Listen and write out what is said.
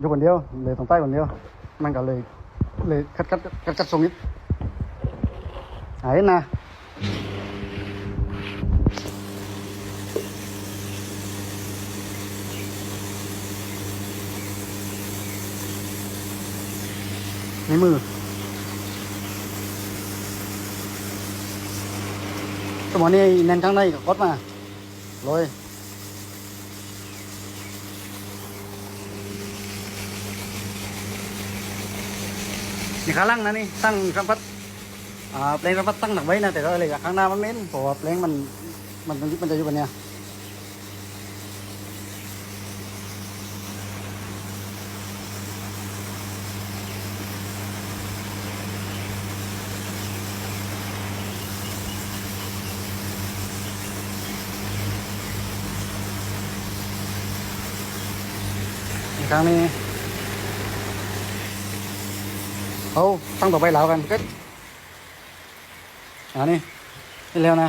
ยกคนเดียวเลยตรงใต้คนเดียว มันก็เลยเลยคัดคัดคัดคัดทรงนิดหายนะในมือสมอนี่แน่นข้างในก็กดมาเลย นี่ขาล่างนะนี่ตั้งสัมพัดอ่าแปลงสัมพัดตั้งหนักไว้นะแต่ก็เลยข้างหน้ามันเม้นเพราะว่าแปลงมันมันมันมันจะอยู่แบบเนี้ยอีกครั้งนี้ เอาตั้งต่อไปเหลากันก็อันนี้นี่เร็วนะ